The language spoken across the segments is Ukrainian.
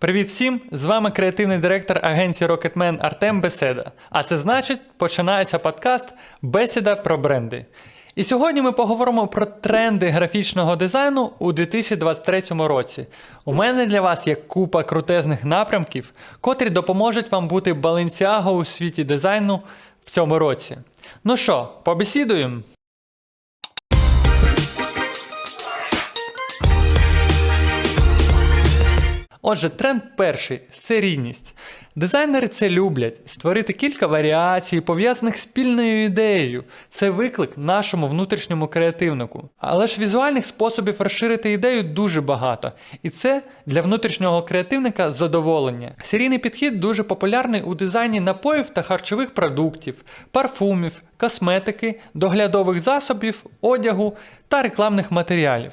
Привіт всім! З вами креативний директор агенції Rocketman Артем Беседа. А це значить, починається подкаст Бесіда про бренди. І сьогодні ми поговоримо про тренди графічного дизайну у 2023 році. У мене для вас є купа крутезних напрямків, котрі допоможуть вам бути баленсіаго у світі дизайну в цьому році. Ну що, побесідуємо? Отже, тренд перший серійність. Дизайнери це люблять створити кілька варіацій, пов'язаних з спільною ідеєю. Це виклик нашому внутрішньому креативнику. Але ж візуальних способів розширити ідею дуже багато. І це для внутрішнього креативника задоволення. Серійний підхід дуже популярний у дизайні напоїв та харчових продуктів, парфумів, косметики, доглядових засобів, одягу та рекламних матеріалів.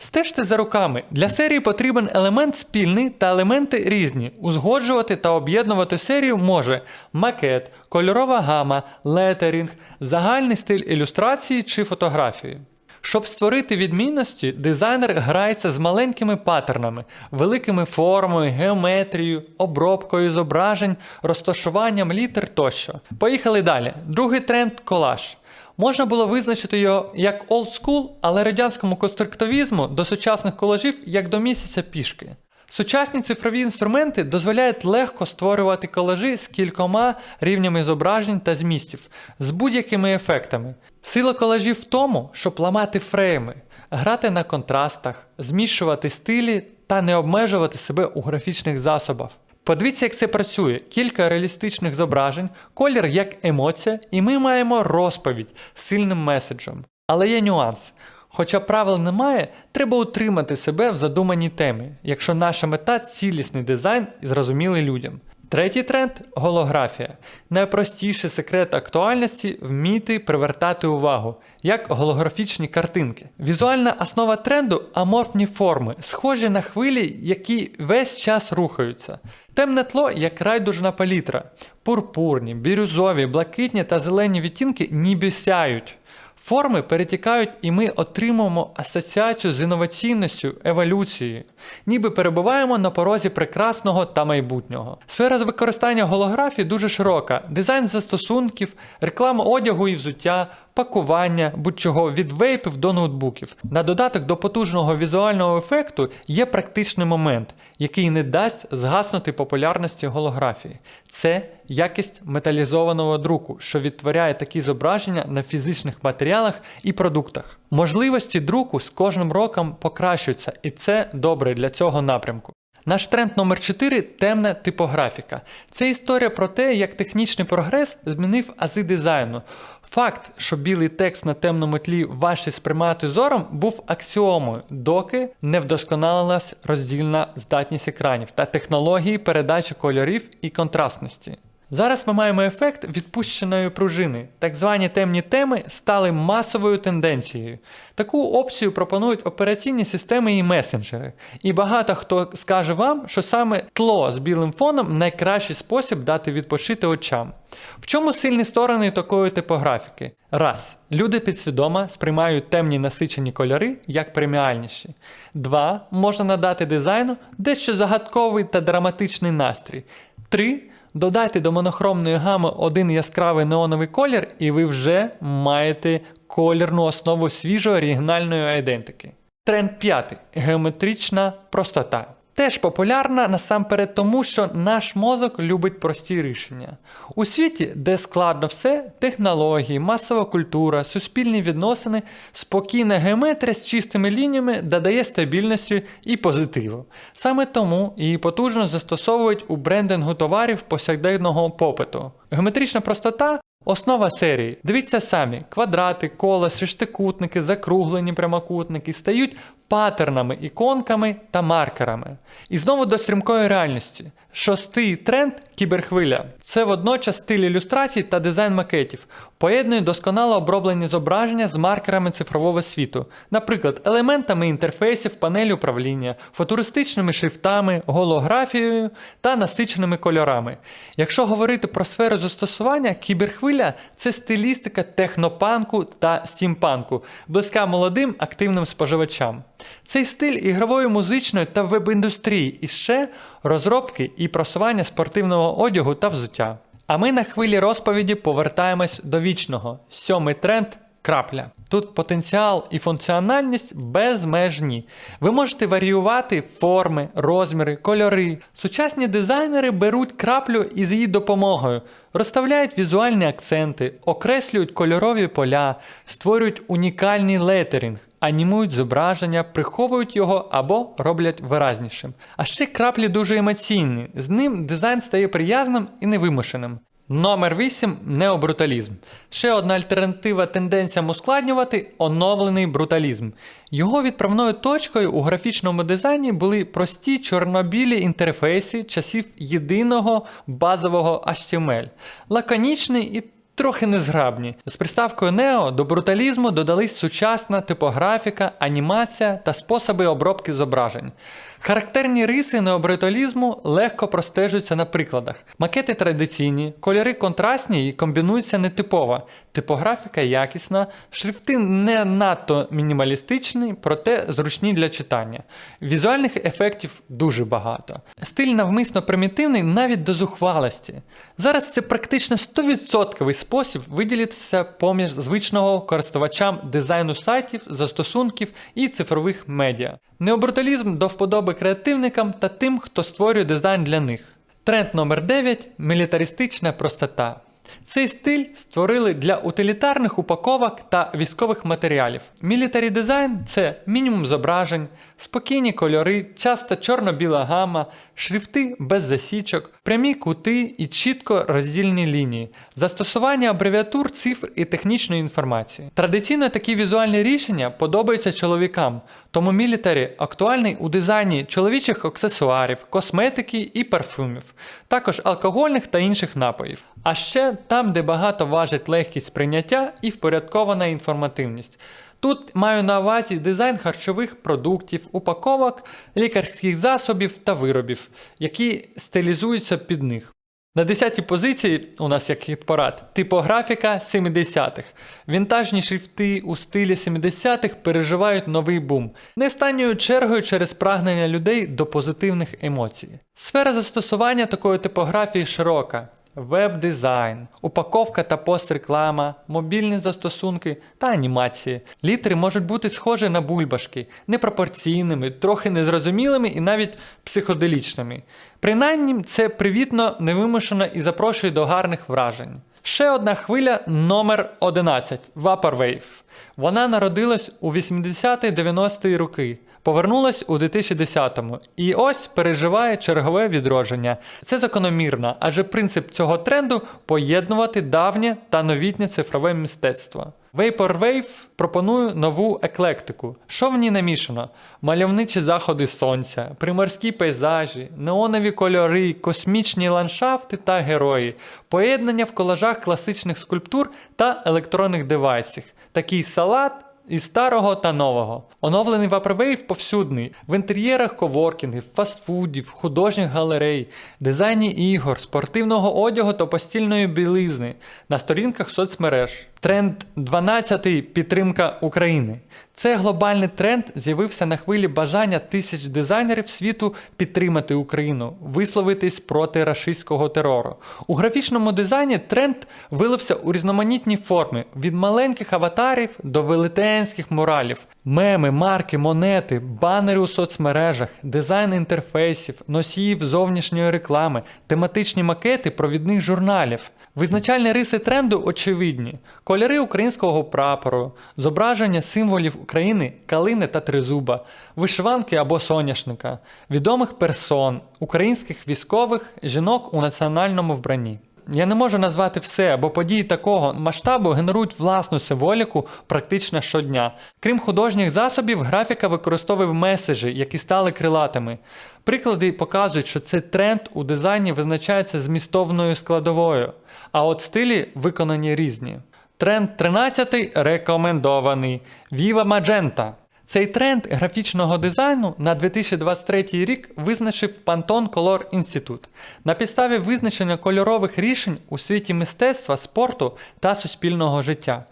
Стежте за руками. Для серії потрібен елемент спільний та елементи різні. Узгоджувати та об'єднувати серію може макет, кольорова гама, летерінг, загальний стиль ілюстрації чи фотографії. Щоб створити відмінності, дизайнер грається з маленькими паттернами, великими формами, геометрією, обробкою зображень, розташуванням літер тощо. Поїхали далі. Другий тренд колаж. Можна було визначити його як school, але радянському конструктивізму до сучасних колажів як до місяця пішки. Сучасні цифрові інструменти дозволяють легко створювати колажі з кількома рівнями зображень та змістів, з будь-якими ефектами. Сила колажів в тому, щоб ламати фрейми, грати на контрастах, змішувати стилі та не обмежувати себе у графічних засобах. Подивіться, як це працює. Кілька реалістичних зображень, колір як емоція, і ми маємо розповідь з сильним меседжем. Але є нюанс. Хоча правил немає, треба утримати себе в задуманій темі, якщо наша мета цілісний дизайн і зрозумілий людям. Третій тренд голографія. Найпростіший секрет актуальності вміти привертати увагу, як голографічні картинки. Візуальна основа тренду аморфні форми, схожі на хвилі, які весь час рухаються. Темне тло як райдужна палітра. Пурпурні, бірюзові, блакитні та зелені відтінки ніби сяють. Форми перетікають, і ми отримуємо асоціацію з інноваційністю, еволюцією, ніби перебуваємо на порозі прекрасного та майбутнього. Сфера з використання голографії дуже широка: дизайн застосунків, реклама одягу і взуття, пакування, будь-чого від вейпів до ноутбуків. На додаток до потужного візуального ефекту є практичний момент, який не дасть згаснути популярності голографії. Це якість металізованого друку, що відтворяє такі зображення на фізичних матеріалах і продуктах. Можливості друку з кожним роком покращуються, і це добре для цього напрямку. Наш тренд номер 4 темна типографіка. Це історія про те, як технічний прогрес змінив ази дизайну. Факт, що білий текст на темному тлі важче сприймати зором, був аксіомою, доки не вдосконалилась роздільна здатність екранів та технології передачі кольорів і контрастності. Зараз ми маємо ефект відпущеної пружини. Так звані темні теми стали масовою тенденцією. Таку опцію пропонують операційні системи і месенджери. І багато хто скаже вам, що саме тло з білим фоном найкращий спосіб дати відпочити очам. В чому сильні сторони такої типографіки? Раз. Люди підсвідомо сприймають темні насичені кольори як преміальніші. Два. Можна надати дизайну дещо загадковий та драматичний настрій. Три. Додайте до монохромної гами один яскравий неоновий колір, і ви вже маєте колірну основу свіжої оригінальної айдентики. Тренд п'ятий геометрична простота. Теж популярна насамперед тому, що наш мозок любить прості рішення. У світі, де складно все, технології, масова культура, суспільні відносини, спокійна геометрія з чистими лініями додає стабільності і позитиву. Саме тому її потужно застосовують у брендингу товарів повсякденного попиту. Геометрична простота Основа серії. Дивіться самі: квадрати, кола, шестикутники, закруглені прямокутники стають паттернами, іконками та маркерами. І знову до стрімкої реальності. Шостий тренд кіберхвиля. Це водночас стиль ілюстрацій та дизайн макетів. Поєднує досконало оброблені зображення з маркерами цифрового світу, наприклад, елементами інтерфейсів панелі управління, футуристичними шрифтами, голографією та насиченими кольорами. Якщо говорити про сферу застосування, кіберхвиля це стилістика технопанку та стімпанку, близька молодим активним споживачам. Цей стиль ігрової, музичної та веб-індустрії і ще розробки і просування спортивного одягу та взуття. А ми на хвилі розповіді повертаємось до вічного. Сьомий тренд крапля. Тут потенціал і функціональність безмежні. Ви можете варіювати форми, розміри, кольори. Сучасні дизайнери беруть краплю із її допомогою, розставляють візуальні акценти, окреслюють кольорові поля, створюють унікальний летерінг, анімують зображення, приховують його або роблять виразнішим. А ще краплі дуже емоційні. З ним дизайн стає приязним і невимушеним. Номер 8 необруталізм. Ще одна альтернатива тенденціям ускладнювати оновлений бруталізм. Його відправною точкою у графічному дизайні були прості чорнобілі інтерфейси часів єдиного базового HTML, лаконічний і трохи незграбні. З приставкою Neo до бруталізму додались сучасна типографіка, анімація та способи обробки зображень. Характерні риси необриталізму легко простежуються на прикладах. Макети традиційні, кольори контрастні і комбінуються нетипово. Типографіка якісна, шрифти не надто мінімалістичні, проте зручні для читання. Візуальних ефектів дуже багато. Стиль навмисно примітивний навіть до зухвалості. Зараз це практично 100% спосіб виділитися поміж звичного користувачам дизайну сайтів, застосунків і цифрових медіа. Необруталізм до вподоби креативникам та тим, хто створює дизайн для них. Тренд номер 9 мілітаристична простота. Цей стиль створили для утилітарних упаковок та військових матеріалів. Мілітарі дизайн це мінімум зображень, спокійні кольори, часто чорно-біла гама, шрифти без засічок, прямі кути і чітко роздільні лінії, застосування абревіатур, цифр і технічної інформації. Традиційно такі візуальні рішення подобаються чоловікам, тому мілітарі актуальний у дизайні чоловічих аксесуарів, косметики і парфумів, також алкогольних та інших напоїв. А ще там, де багато важить легкість сприйняття і впорядкована інформативність. Тут маю на увазі дизайн харчових продуктів, упаковок, лікарських засобів та виробів, які стилізуються під них. На 10-й позиції у нас як хіт-парад типографіка 70-х. Вінтажні шрифти у стилі 70-х переживають новий бум, не останньою чергою через прагнення людей до позитивних емоцій. Сфера застосування такої типографії широка. Веб-дизайн, упаковка та пост-реклама, мобільні застосунки та анімації. Літери можуть бути схожі на бульбашки, непропорційними, трохи незрозумілими і навіть психоделічними. Принаймні, це привітно, невимушено і запрошує до гарних вражень. Ще одна хвиля номер 11 Vaporwave. Вона народилась у 80-90-ті роки. Повернулась у 2010-му і ось переживає чергове відродження. Це закономірно, адже принцип цього тренду поєднувати давнє та новітнє цифрове мистецтво. Vaporwave пропонує нову еклектику. Що в ній намішано? Мальовничі заходи сонця, приморські пейзажі, неонові кольори, космічні ландшафти та герої, поєднання в колажах класичних скульптур та електронних девайсів. Такий салат і старого та нового. Оновлений Vaporwave повсюдний в інтер'єрах коворкінгів, фастфудів, художніх галерей, дизайні ігор, спортивного одягу та постільної білизни на сторінках соцмереж. Тренд 12 підтримка України. Це глобальний тренд з'явився на хвилі бажання тисяч дизайнерів світу підтримати Україну, висловитись проти рашистського терору. У графічному дизайні тренд вилився у різноманітні форми від маленьких аватарів до велетенських муралів. Меми, марки, монети, банери у соцмережах, дизайн інтерфейсів, носіїв зовнішньої реклами, тематичні макети провідних журналів. Визначальні риси тренду очевидні: кольори українського прапору, зображення символів України, калини та тризуба, вишиванки або соняшника, відомих персон, українських військових, жінок у національному вбранні. Я не можу назвати все, бо події такого масштабу генерують власну символіку практично щодня. Крім художніх засобів, графіка використовує меседжі, які стали крилатими. Приклади показують, що цей тренд у дизайні визначається змістовною складовою, а от стилі виконані різні. Тренд 13 рекомендований Viva Magenta. Цей тренд графічного дизайну на 2023 рік визначив Pantone Color Institute на підставі визначення кольорових рішень у світі мистецтва, спорту та суспільного життя.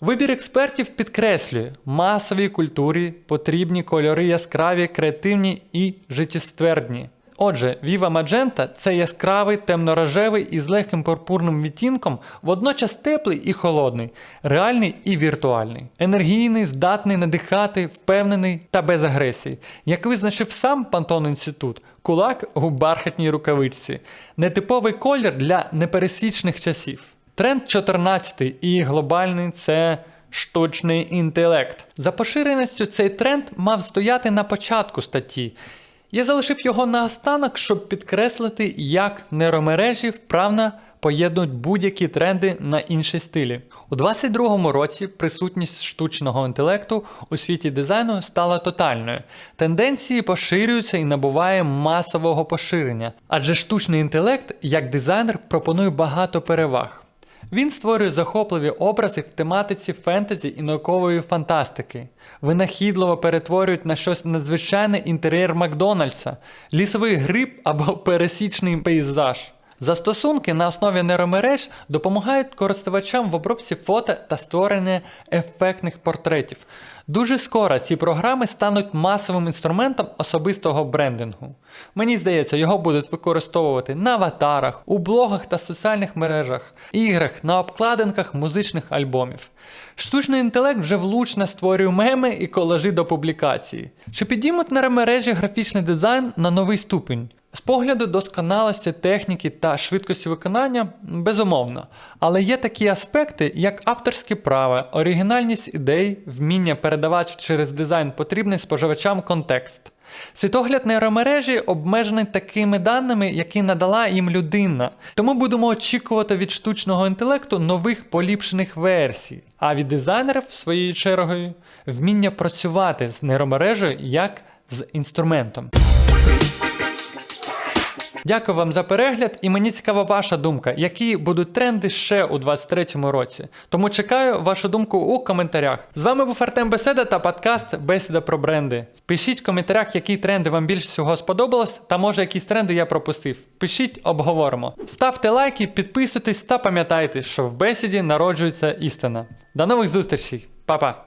Вибір експертів підкреслює, масовій культурі потрібні кольори яскраві, креативні і життєствердні. Отже, Viva Magenta – це яскравий, темно-рожевий і легким пурпурним відтінком, водночас теплий і холодний, реальний і віртуальний, енергійний, здатний надихати, впевнений та без агресії. Як визначив сам Pantone Інститут, кулак у бархатній рукавичці, нетиповий колір для непересічних часів. Тренд 14 і глобальний це штучний інтелект. За поширеністю цей тренд мав стояти на початку статті. Я залишив його наостанок, щоб підкреслити, як нейромережі вправно поєднують будь-які тренди на інші стилі. У 22-му році присутність штучного інтелекту у світі дизайну стала тотальною. Тенденції поширюються і набуває масового поширення, адже штучний інтелект як дизайнер пропонує багато переваг. Він створює захопливі образи в тематиці фентезі і наукової фантастики. Винахідливо перетворюють на щось надзвичайне інтер'єр Макдональдса, лісовий гриб або пересічний пейзаж. Застосунки на основі нейромереж допомагають користувачам в обробці фото та створенні ефектних портретів. Дуже скоро ці програми стануть масовим інструментом особистого брендингу. Мені здається, його будуть використовувати на аватарах, у блогах та соціальних мережах, іграх, на обкладинках музичних альбомів. Штучний інтелект вже влучно створює меми і колажі до публікації, що підіймуть нейромережі графічний дизайн на новий ступінь. З погляду досконалості техніки та швидкості виконання, безумовно. Але є такі аспекти, як авторське право, оригінальність ідей, вміння передавати через дизайн потрібний споживачам контекст. Світогляд нейромережі обмежений такими даними, які надала їм людина. Тому будемо очікувати від штучного інтелекту нових поліпшених версій, а від дизайнерів, своєю чергою, вміння працювати з нейромережею як з інструментом. Дякую вам за перегляд, і мені цікава ваша думка, які будуть тренди ще у 2023 році. Тому чекаю вашу думку у коментарях. З вами був Артем Беседа та подкаст Бесіда про бренди. Пишіть в коментарях, які тренди вам більше всього сподобалось, та може якісь тренди я пропустив. Пишіть, обговоримо. Ставте лайки, підписуйтесь та пам'ятайте, що в бесіді народжується істина. До нових зустрічей, Па-па!